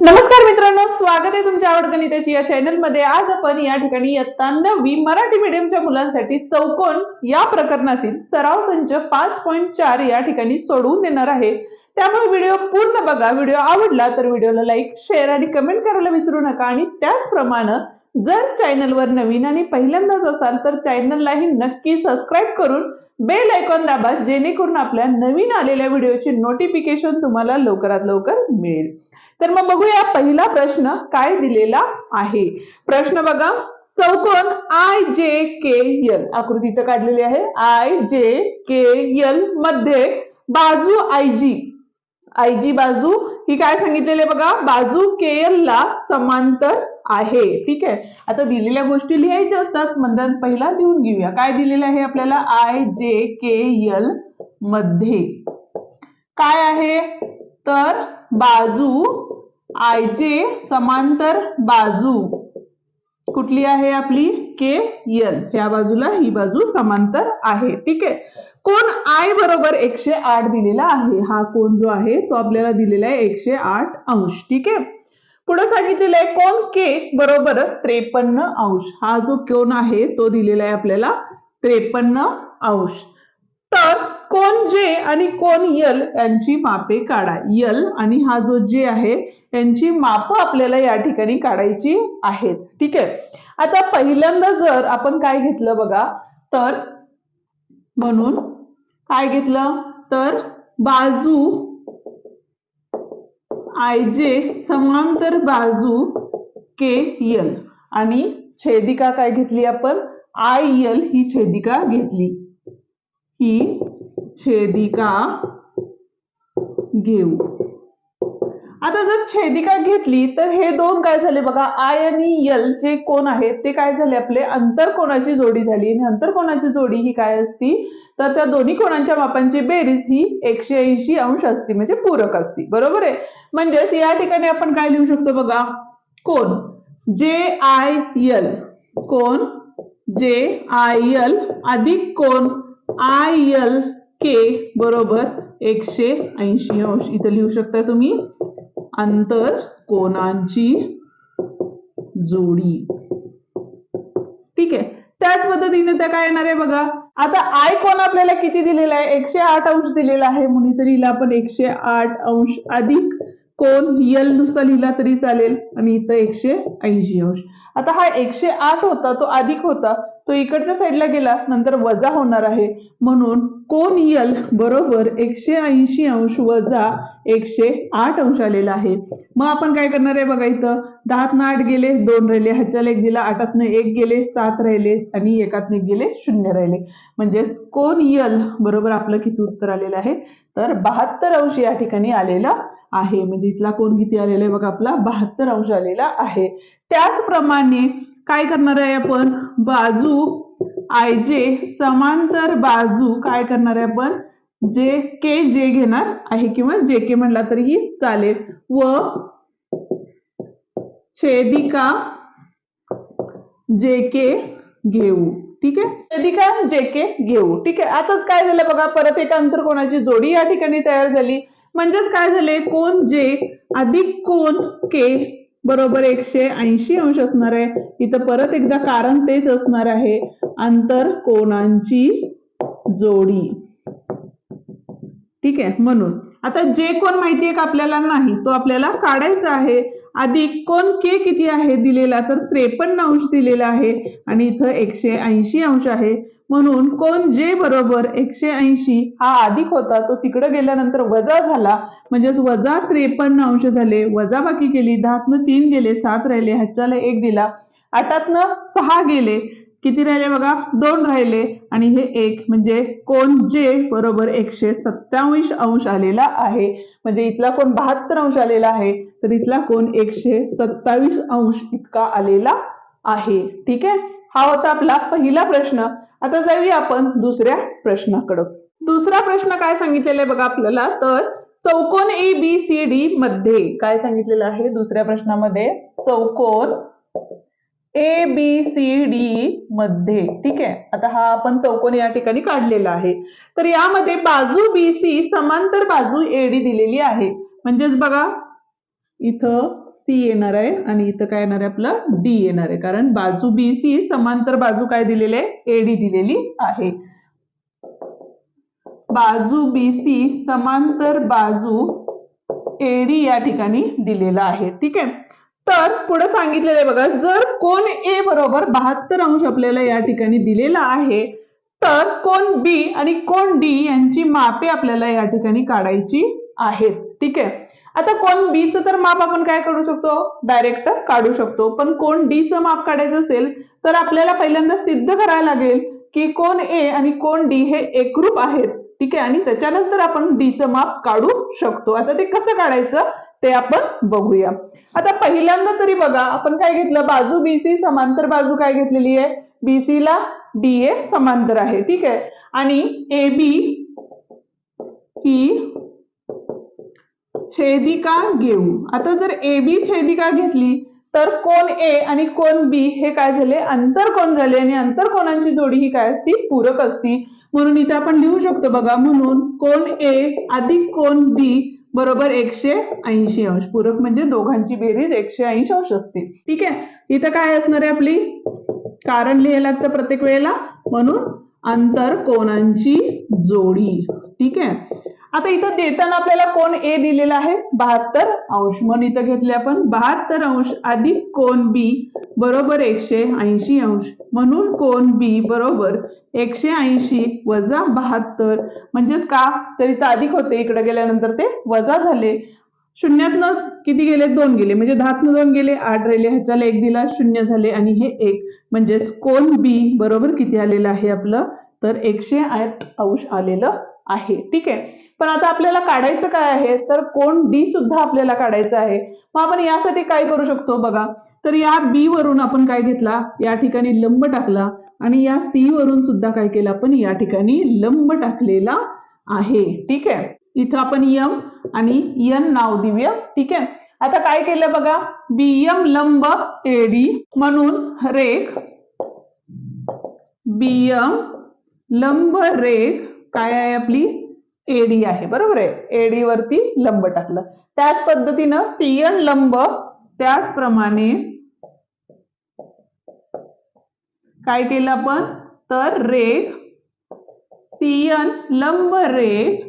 नमस्कार मित्रांनो स्वागत आहे तुमच्या आवड गणिताची या चॅनलमध्ये आज आपण या ठिकाणी इयत्ता नववी मराठी मीडियमच्या मुलांसाठी चौकोन या प्रकरणातील सराव संच पाच पॉईंट चार या ठिकाणी सोडवून देणार आहे. त्यामुळे व्हिडिओ पूर्ण बघा. व्हिडिओ आवडला तर व्हिडिओला लाईक शेअर आणि कमेंट करायला विसरू नका. आणि त्याचप्रमाणे जर चॅनलवर नवीन आणि पहिल्यांदाच असाल तर चॅनललाही नक्की सबस्क्राईब करून बेल आयकॉन दाबा जेणेकरून आपल्या नवीन आलेल्या व्हिडिओची नोटिफिकेशन तुम्हाला लवकरात लवकर मिळेल. तर मग बघूया पहिला प्रश्न काय दिलेला आहे. प्रश्न बघा चौकोन आय जे के एल आकृती इथं काढलेली आहे. आय जे के एलमध्ये बाजू आय जी आय जी बाजू ही काय सांगितलेली आहे बघा बाजू के एल ला समांतर आहे. ठीक आहे? आता दिलेल्या गोष्टी लिहायच्या असतात मंदन पहिला लिहून घेऊया. काय दिलेलं आहे आपल्याला? आय जे के एलमध्ये. काय आहे? तर बाजू आय जे समांतर बाजू. कुठली आहे आपली? के एल त्या बाजूला ही बाजू समांतर आहे. ठीक आहे? कोण आय बरोबर एकशे आठ दिलेला आहे. हा कोण जो आहे तो आपल्याला दिलेला आहे एकशे आठ अंश. ठीक आहे? पुढे सांगितलेलं आहे कोण के बरोबर त्रेपन्न अंश. हा जो कोण आहे तो दिलेला आहे आपल्याला त्रेपन्न अंश. तर कोण जे आणि कोण यल यांची मापे काढा. यल आणि हा जो जे आहे यांची माप आपल्याला या ठिकाणी काढायची आहेत. ठीक आहे? आता पहिल्यांदा जर आपण काय घेतलं बघा तर म्हणून काय घेतलं? तर बाजू आय जे समांतर बाजू के यल. आणि छेदिका काय घेतली आपण? आय यल ही छेदिका घेतली. ही छेदिका घेऊ. आता जर छेदिका घेतली तर हे दोन काय झाले बघा? आय आणि यल जे कोण आहेत ते काय झाले आपले? अंतर कोणाची जोडी झाली. आणि अंतर कोणाची जोडी ही काय असती? तर त्या दोन्ही कोणांच्या मापांची बेरीज ही एकशे ऐंशी अंश असते म्हणजे पूरक असते. बरोबर आहे? म्हणजेच या ठिकाणी आपण काय लिहू शकतो बघा? कोण जे आय यल. कोण जे आय यल. अधिक कोण आय यल. के बरोबर एकशे ऐंशी अंश. इथं लिहू शकता तुम्ही. अंतर कोणांची जोडी. ठीक आहे. त्याच पद्धतीने त्या काय येणार आहे बघा. आता आय कोण आपल्याला किती दिलेला आहे? एकशे आठ अंश दिलेला आहे. म्हणून तरी आपण एकशे आठ अंश अधिक कोण यल नुसता लिहिला तरी चालेल. आणि इथं एकशे ऐंशी अंश. आता हा एकशे आठ होता तो अधिक होता. तो इकडच्या साईडला गेला नंतर वजा होणार आहे. म्हणून कोन यल बरोबर एकशे ऐंशी अंश वजा एकशे आठ अंश आलेला आहे. मग आपण काय करणार आहे बघा इथं? दहातनं आठ गेले दोन राहिले. ह्याच्याला एक दिला आठातनं एक गेले सात राहिले आणि एकातनं एक गेले शून्य राहिले. म्हणजेच कोन यल बरोबर आपलं किती उत्तर आलेलं आहे? तर बहात्तर अंश या ठिकाणी आलेला आहे. म्हणजे इथला कोण किती आलेला आहे बघा आपला? बहात्तर अंश आलेला आहे. त्याचप्रमाणे काय करणार आहे आपण? बाजू आय जे समांतर बाजू काय करणार आहे आपण? जे के जे घेणार आहे किंवा जे के म्हणला तरीही चालेल. व छेदिका जे के घेऊ. ठीक आहे? छेदिका जे के घेऊ. ठीक आहे? आताच काय झालं बघा? परत एक अंतर कोणाची जोडी या ठिकाणी तयार झाली. म्हणजेच काय झाले? कोण जे अधिक कोण के बरोबर एकशे ऐंशी अंश असणार आहे. इथं परत एकदा कारण तेच असणार आहे. अंतर कोणांची जोडी. ठीक आहे म्हणून. आता जे कोण माहिती आहे का आपल्याला नाही तो आपल्याला काढायचा आहे. अधिक कोण के किती आहे दिलेला तर त्रेपन्न अंश दिलेला आहे. आणि इथं एकशे ऐंशी अंश आहे. म्हणून कोण जे बरोबर एकशे ऐंशी हा अधिक होता तो तिकडे गेल्यानंतर वजा झाला. म्हणजेच वजा त्रेपन्न अंश झाले. वजा बाकी केली दहातनं तीन गेले सात राहिले ह्याच्याला एक दिला. आठातनं सहा गेले. किती राहिले बघा? दोन राहिले. आणि हे एक म्हणजे कोण जे बरोबर एकशे सत्तावीस अंश आलेला आहे. म्हणजे इथला कोण बहात्तर अंश आलेला आहे. तर इथला कोण एकशे सत्तावीस अंश इतका आलेला आहे. ठीक आहे? हा होता आपला पहिला प्रश्न. आता जाऊया आपण दुसऱ्या प्रश्नाकडं. दुसरा प्रश्न काय सांगितलेला आहे बघा आपल्याला? तर चौकोन ए बी सी डी मध्ये काय सांगितलेलं आहे? दुसऱ्या प्रश्नामध्ये चौकोन ए बी सी डी मध्ये. ठीक आहे? आता हा आपण चौकोन या ठिकाणी काढलेला आहे. तर यामध्ये बाजू बी सी समांतर बाजू एडी दिलेली आहे. म्हणजेच बघा इथं सी येणार आहे आणि इथं काय येणार आहे आपलं? डी येणार आहे. कारण बाजू बी सी समांतर बाजू काय दिलेली? आहे एडी दिलेली आहे. बाजू बी सी समांतर बाजू एडी या ठिकाणी दिलेला आहे. ठीक आहे? तर पुढे सांगितलेलं आहे बघा जर कोण ए बरोबर बहात्तर अंश आपल्याला या ठिकाणी दिलेला आहे तर कोण बी आणि कोण डी यांची मापे आपल्याला या ठिकाणी काढायची आहेत. ठीक आहे? आता कोण बीचं तर माप आपण काय करू शकतो? डायरेक्ट काढू शकतो. पण कोण डीचं माप काढायचं असेल तर आपल्याला पहिल्यांदा सिद्ध करायला लागेल की कोण ए आणि कोण डी हे एकरूप आहेत. ठीक आहे? आणि त्याच्यानंतर आपण डीचं माप काढू शकतो. आता ते कसं काढायचं? ते आपण बघूया. आता पहिल्यांदा तरी बघा आपण काय घेतलं? बाजू बीसी समांतर बाजू काय घेतलेली आहे? बीसी ला डी ए समांतर आहे. ठीक आहे? आणि ए बी ही छेदिका घेऊ आता जर ए बी छेदिका घेतली तर कोण ए आणि कोण बी हे काय झाले? अंतर कोण झाले? आणि अंतर कोणांची जोडी ही काय असती? पूरक असती. म्हणून इथे आपण लिहू शकतो बघा. म्हणून कोण ए अधिक कोण बी बरोबर एकशे ऐंशी अंश. पूरक म्हणजे दोघांची बेरीज एकशे ऐंशी अंश असते. ठीक आहे? इथं काय असणार आहे आपली? कारण लिहायला लागतं प्रत्येक वेळेला. म्हणून अंतर कोणांची जोडी. ठीक आहे? आता इथं देताना आपल्याला कोण ए दिलेला आहे? बहात्तर अंश. म्हणून इथं घेतले आपण बहात्तर अंश. अधिक कोण बी बरोबर एकशे ऐंशी अंश. म्हणून कोण बी बरोबर एकशे ऐंशी वजा बहात्तर. म्हणजेच का? तर इथं अधिक होते. इकडे गेल्यानंतर ते वजा झाले. शून्यातनं किती गेले? दोन गेले. म्हणजे दहातनं दोन गेले. आठ राहिले. ह्याच्याला एक दिला. शून्य झाले आणि हे एक. म्हणजेच कोण बी बरोबर किती आलेलं आहे आपलं? तर एकशे आठ अंश आलेलं आहे. ठीक आहे? पण आता आपल्याला काढायचं काय आहे? तर कोण डी सुद्धा आपल्याला काढायचं आहे. मग आपण यासाठी काय करू शकतो बघा? तर या बी वरून आपण काय घेतला? या ठिकाणी लंब टाकला आणि या सी वरून सुद्धा काय केलं आपण? या ठिकाणी लंब टाकलेला आहे. ठीक आहे? इथं आपण यम आणि यन नाव देऊया. ठीक आहे? आता काय केलं बघा? बियम लंब एडी म्हणून रेख बियम लंब रेख काय आहे आपली? एडी आहे बरोबर आहे? एडी वरती लंब टाकलं. त्याच पद्धतीनं सीएन लंब त्याचप्रमाणे काय केलं आपण? तर रेख सीएन लंब रेख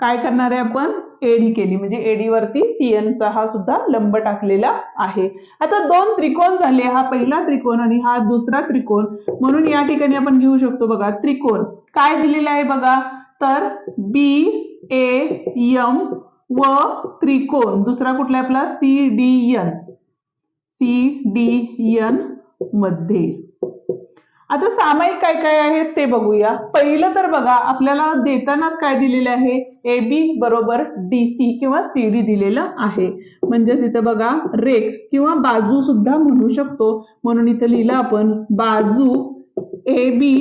काय करणार आहे आपण? एडी केली. म्हणजे एडी वरती सीएनचा हा सुद्धा लंब टाकलेला आहे. आता दोन त्रिकोण झाले. हा पहिला त्रिकोण आणि हा दुसरा त्रिकोण. म्हणून या ठिकाणी आपण घेऊ शकतो बघा त्रिकोण. काय दिलेला आहे बघा? तर बी ए यम व त्रिकोण. दुसरा कुठला आपला? C D N C D एनमध्ये. आता सामायिक काय काय आहेत ते बघूया. पहिलं तर बघा आपल्याला देतानाच काय दिलेलं आहे? ए बी बरोबर डी सी किंवा सी डी दिलेलं आहे. म्हणजेच इथं बघा रेख किंवा बाजू सुद्धा म्हणू शकतो. म्हणून इथं लिहिलं आपण बाजू ए बी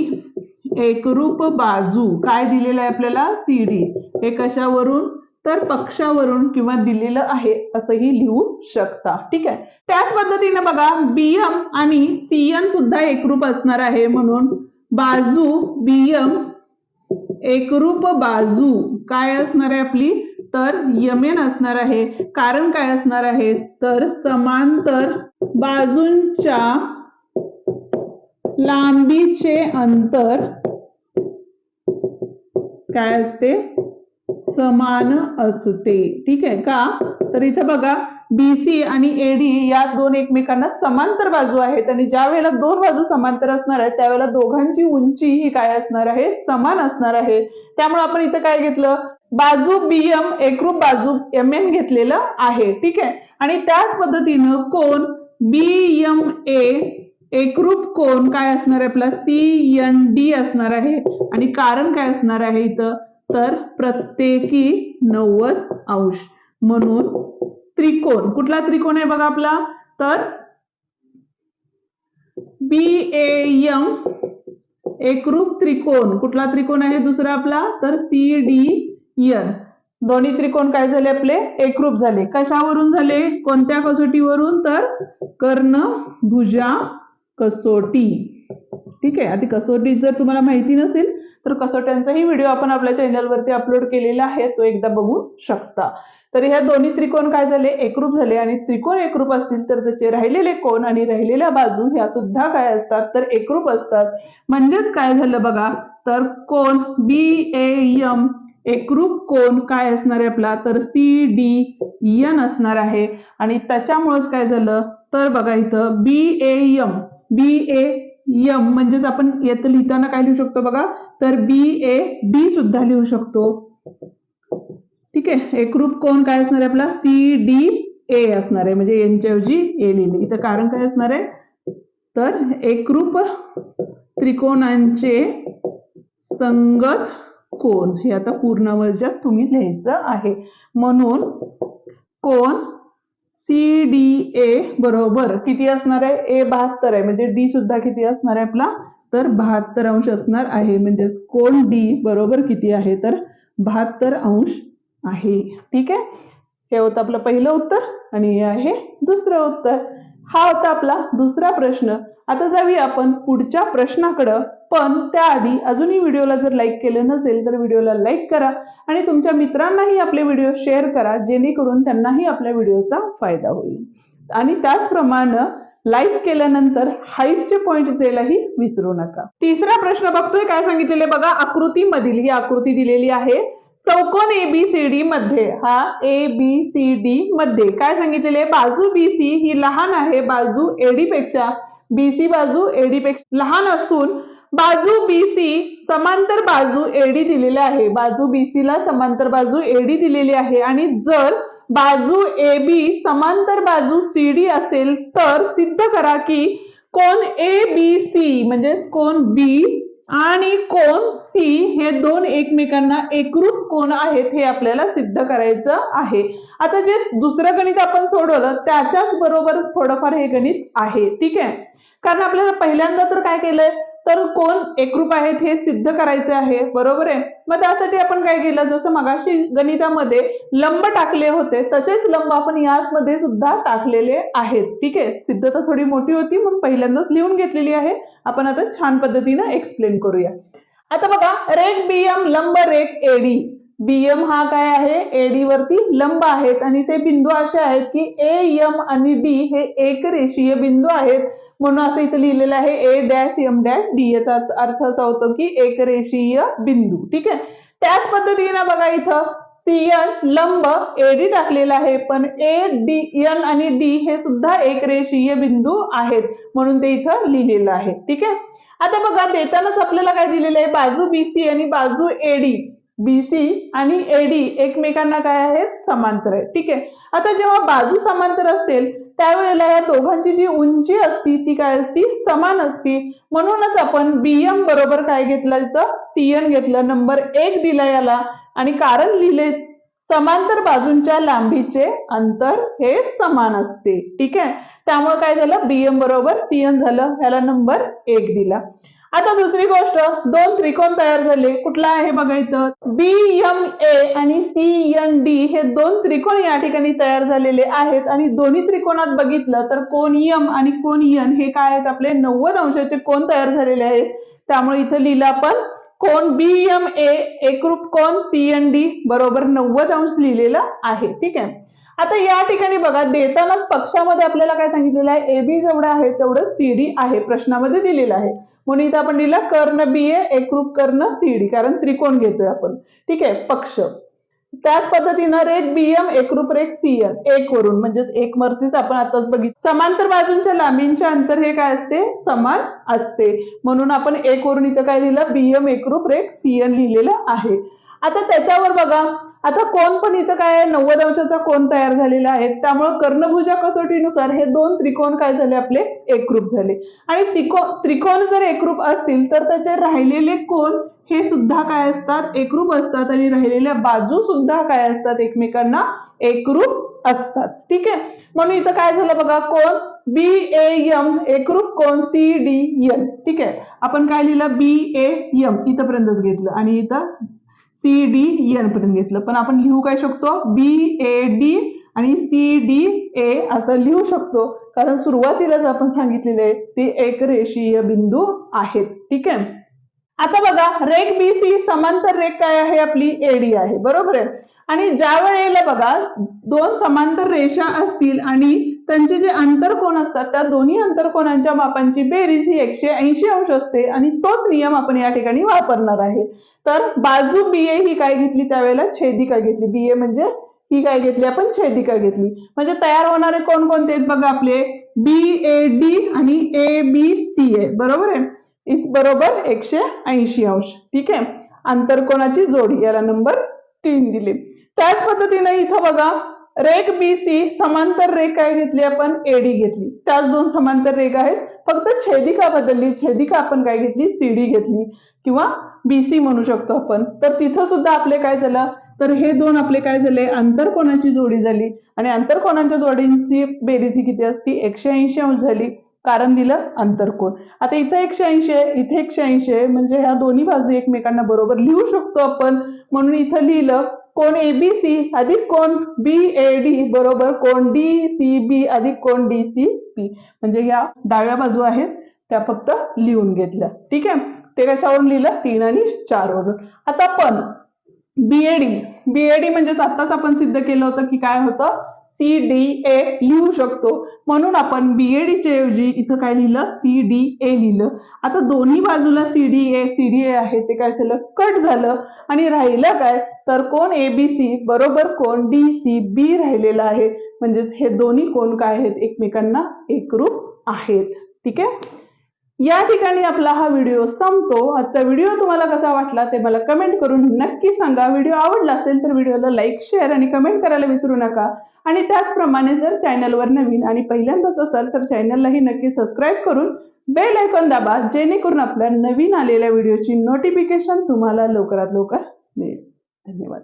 एकरूप बाजू. काय दिलेलं आहे आपल्याला? सी डी हे कशावरून? तर पक्षावरून किंवा दिलेलं आहे असंही लिहू शकता. ठीक आहे? त्याच पद्धतीने बघा बीएम आणि सीएम सुद्धा एकरूप असणार आहे म्हणून बाजू बीएम एकरूप बाजू. काय असणार आहे आपली? तर यमेन असणार आहे. कारण काय असणार आहे? तर समांतर बाजूंच्या लांबीचे अंतर काय असते? समान असते. ठीक आहे का? तर इथं बघा बीसी आणि एडी या दोन एकमेकांना समांतर बाजू आहेत आणि ज्या वेळेला दोन बाजू समांतर असणार आहेत त्यावेळेला दोघांची उंची ही काय असणार आहे? समान असणार आहे. त्यामुळे आपण इथं काय घेतलं? बाजू बीएम एकरूप बाजू एम एम घेतलेलं आहे. ठीक आहे? आणि त्याच पद्धतीनं कोण बी एम ए एकरूप कोण काय असणार आहे आपला? सी एन डी असणार आहे. आणि कारण काय असणार आहे इथं? तर प्रत्येकी नव्वद अंश. म्हणून त्रिकोण. कुठला त्रिकोण आहे बघा आपला? तर बी ए एम एकरूप त्रिकोण. कुठला त्रिकोण आहे दुसरा आपला? तर सी डी एन दोन्ही त्रिकोण काय झाले आपले? एकरूप झाले. कशावरून झाले? कोणत्या कसोटीवरून? तर कर्ण भुजा कसोटी ठीक आहे. आधी कसोटी जर तुम्हाला माहिती नसेल तर कसोट्यांचाही व्हिडिओ आपण आपल्या चॅनलवरती अपलोड केलेला आहे. तो एकदा बघू शकता. तर ह्या दोन्ही त्रिकोण काय झाले? एकरूप झाले आणि त्रिकोण एकरूप असतील तर त्याचे राहिलेले कोण आणि राहिलेल्या बाजू ह्या सुद्धा काय असतात? तर एकरूप असतात. म्हणजेच काय झालं बघा? तर कोण बी ए एम एकरूप कोण काय असणार आहे आपला? तर सी डी एन असणार आहे. आणि त्याच्यामुळेच काय झालं? तर बघा इथं बी A M B A M म्हणजेच आपण येत लिहिताना काय लिहू शकतो बघा? तर बी ए डी सुद्धा लिहू शकतो. ठीक आहे? एकरूप कोण काय असणार आहे आपला? सी डी ए असणार आहे. म्हणजे यांच्याऐवजी ए लिहिले. इथं कारण काय असणार आहे? तर एकरूप त्रिकोणांचे संगत कोण? हे आता पूर्ण वर्जात तुम्ही लिहायचं आहे. म्हणून कोण? सी डी ए बरोबर किती असणार आहे? ए बहात्तर आहे. म्हणजे डी सुद्धा किती असणार आहे आपला? तर बहात्तर अंश असणार आहे. म्हणजेच कोण डी बरोबर किती आहे? तर बहात्तर अंश आहे. ठीक आहे? हे होतं आपलं पहिलं उत्तर आणि हे आहे दुसरं उत्तर. हा होता आपला दुसरा प्रश्न. आता जाऊया आपण पुढच्या प्रश्नाकडं. पण त्याआधी अजूनही व्हिडिओला जर लाईक केलं नसेल तर व्हिडिओला लाईक करा आणि तुमच्या मित्रांनाही आपले व्हिडिओ शेअर करा जेणेकरून त्यांनाही आपल्या व्हिडिओचा फायदा होईल. आणि त्याचप्रमाणे लाईक केल्यानंतर हाईटचे पॉईंट द्यायलाही विसरू नका. तिसरा प्रश्न बघतोय काय सांगितलेले बघा आकृतीमधील ही आकृती दिलेली आहे. चौकोन ए बी सी डी मध्ये हा ए बी सी डी मध्ये. काय सांगितलेले बाजू बी सी ही लहान आहे बाजू एडी पेक्षा. बी सी बाजू एडी पेक्षा लहान असून बाजू बी सी समांतर बाजू एडी दिलेली आहे. बाजू बी सी ला समांतर बाजू एडी दिलेली आहे. आणि जर बाजू ए बी समांतर बाजू सी डी असेल तर सिद्ध करा की कोण ए बी सी म्हणजेच कोण बी आणि कोण? सी. हे दोन एकमेकांना एकरूप कोण आहेत हे आपल्याला सिद्ध करायचं आहे. आता जे दुसरं गणित आपण सोडवलं त्याच्याच बरोबर थोडंफार हे गणित आहे. ठीक आहे? कारण आपल्याला पहिल्यांदा तर काय केलंय? तर कोण एकरूप आहेत हे सिद्ध करायचे आहे बरोबर आहे? मग त्यासाठी आपण काय केलं? जसं मगाशी गणितामध्ये लंब टाकले होते तसेच लंब आपण याचमध्ये सुद्धा टाकलेले आहेत. ठीक आहे? सिद्धता थोडी मोठी होती म्हणून पहिल्यांदाच लिहून घेतलेली आहे. आपण आता छान पद्धतीनं एक्सप्लेन करूया. आता बघा रेक बीएम लंब रेक एडी बीएम हा काय आहे? एडी वरती लंब आहेत. आणि ते बिंदू असे आहेत की ए एम आणि डी हे एक रेषीय बिंदू आहेत. म्हणून असं इथं लिहिलेलं आहे A dash M dash D याचा अर्थ असा होतो की एक रेषीय बिंदू. ठीक आहे? त्याच पद्धतीने बघा इथं सीएन लंब एडी टाकलेला आहे पण ए डी एन आणि डी हे सुद्धा एक रेषीय बिंदू आहेत म्हणून ते इथं लिहिलेलं आहे. ठीक आहे? आता बघा देतानाच आपल्याला काय दिलेलं आहे? बाजू बीसी आणि बाजू एडी बीसी आणि एडी एकमेकांना काय आहेत? समांतर आहे ठीक आहे? आता जेव्हा बाजू समांतर असेल त्यावेळेला या दोघांची जी उंची असती ती काय असती? समान असती. म्हणूनच आपण बीएम बरोबर काय घेतलं? तिथं सीएन घेतलं. नंबर एक दिला याला. आणि कारण लिहिले समांतर बाजूंच्या लांबीचे अंतर हे समान असते. ठीक आहे? त्यामुळे काय झालं? बीएम बरोबर सीएन झालं. ह्याला नंबर एक दिला. आता दुसरी गोष्ट दोन त्रिकोण तयार झाले. कुठला आहे बघा इथं? बी एम ए आणि सी एन डी हे दोन त्रिकोण या ठिकाणी तयार झालेले आहेत. आणि दोन्ही त्रिकोणात बघितलं तर कोण यम आणि कोण यन हे काय आहेत आपले? नव्वद अंशाचे कोण तयार झालेले आहेत. त्यामुळे इथं लिहिलं आपण कोण बी एम ए एकरूप कोण सी एन डी बरोबर नव्वद अंश लिहिलेलं आहे. ठीक आहे? आता या ठिकाणी बघा देतानाच पक्षामध्ये आपल्याला काय सांगितलेलं आहे? ए बी जेवढं आहे तेवढं सी डी आहे प्रश्नामध्ये दिलेलं आहे. म्हणून इथं आपण लिहिलं कर्ण बी ए एकरूप कर्ण सी डी. कारण त्रिकोण घेतोय आपण. ठीक आहे पक्ष. त्याच पद्धतीनं रेख बीएम एकरूप रेख सीएन एक वरून म्हणजेच एक वरतीच आपण आताच बघितलं. समांतर बाजूंच्या लांबींचे अंतर हे काय असते? समान असते. म्हणून आपण एक वरून इथं काय लिहिलं? बीएम एकरूप रेख सीएन लिहिलेलं आहे. आता त्याच्यावर बघा आता कोण पण इथं काय नव्वद अंशाचा कोण तयार झालेला आहे? त्यामुळे कर्णभुजा कसोटीनुसार हे दोन त्रिकोण काय झाले? आपले एकरूप झाले. आणि त्रिकोण त्रिकोण जर एकरूप असतील तर त्याचे राहिलेले कोण हे सुद्धा काय असतात? एकरूप असतात आणि राहिलेल्या बाजू सुद्धा काय असतात? एकमेकांना एकरूप असतात. ठीक आहे? म्हणून इथं काय झालं बघा? कोण? बी ए एम एकरूप कोण? सी डी एल ठीक आहे? आपण काय लिहिलं? बी ए एम इथंपर्यंतच घेतलं. आणि इथं सी डी एन e पर्यंत घेतलं. पण आपण लिहू काय शकतो? बी ए डी आणि सी डी ए असं लिहू शकतो. कारण सुरुवातीलाच आपण सांगितलेले आहे ते एक रेषीय बिंदू आहेत. ठीक आहे? आता बघा रेक बी सी समांतर रेख काय आहे आपली? एडी आहे बरोबर आहे? आणि ज्या वेळेला बघा दोन समांतर रेषा असतील आणि त्यांचे जे अंतरकोण असतात त्या दोन्ही अंतरकोणांच्या मापांची बेरीज ही एकशे ऐंशी अंश असते आणि तोच नियम आपण या ठिकाणी वापरणार आहे. तर बाजू बी ए ही काय घेतली त्यावेळेला? छेदिका घेतली? बी ए म्हणजे ही काय घेतली? आपण छेदिका घेतली? म्हणजे तयार होणारे कोण कोणते आहेत बघा आपले? बी ए डी आणि ए बी सी ए बरोबर आहे? इथ बरोबर एकशे ऐंशी अंश. ठीक आहे? आंतरकोणाची जोडी. याला नंबर तीन दिली. त्याच पद्धतीने इथं बघा रेक बी सी समांतर रेख काय घेतली आपण? एडी घेतली. त्याच दोन समांतर रेख आहेत. फक्त छेदिका बदलली. छेदिका आपण काय घेतली? सीडी घेतली. किंवा बीसी म्हणू शकतो आपण. तर तिथं सुद्धा आपले काय झालं? तर हे दोन आपले काय झाले? आंतरकोणाची जोडी झाली? आणि आंतरकोणांच्या जोडींची बेरीजी किती असती? एकशे ऐंशी अंश झाली. कारण दिलं अंतरकोण आता इथं एकशे ऐंशी आहे इथे एकशे ऐंशी आहे म्हणजे ह्या दोन्ही बाजू एकमेकांना बरोबर लिहू शकतो आपण. म्हणून इथं लिहिलं कोण एबीसी अधिक कोण बी ए डी बरोबर कोण डी सी बी अधिक कोण डी सी पी म्हणजे ह्या डाव्या बाजू आहेत त्या फक्त लिहून घेतल्या. ठीक आहे? ते कशावरून लिहिलं? तीन आणि चार वरून. आता पण बीएडी बीएडी म्हणजेच आताच आपण सिद्ध केलं होतं की काय होतं? सी डी ए लिहू शकतो. म्हणून आपण बीएडीच्या ऐवजी इथं काय लिहिलं? सी डी ए लिहिलं. आता दोन्ही बाजूला C D A C D A आहे ते काय झालं? कट झालं. आणि राहिलं काय? तर कोण ए बी सी बरोबर कोण डी सी बी राहिलेला आहे. म्हणजेच हे दोन्ही कोण काय आहेत? एकमेकांना एकरूप आहेत. ठीक आहे? या ठिकाणी आपला हा व्हिडिओ संपतो. आजचा व्हिडिओ तुम्हाला कसा वाटला ते मला कमेंट करून नक्की सांगा. व्हिडिओ आवडला असेल तर व्हिडिओला लाईक शेअर आणि कमेंट करायला विसरू नका. आणि त्याचप्रमाणे जर चॅनलवर नवीन आणि पहिल्यांदाच असाल तर चॅनललाही नक्की सबस्क्राईब करून बेल आयकॉन दाबा जेणेकरून आपल्या नवीन आलेल्या व्हिडिओची नोटिफिकेशन तुम्हाला लवकरात लवकर मिळेल. धन्यवाद.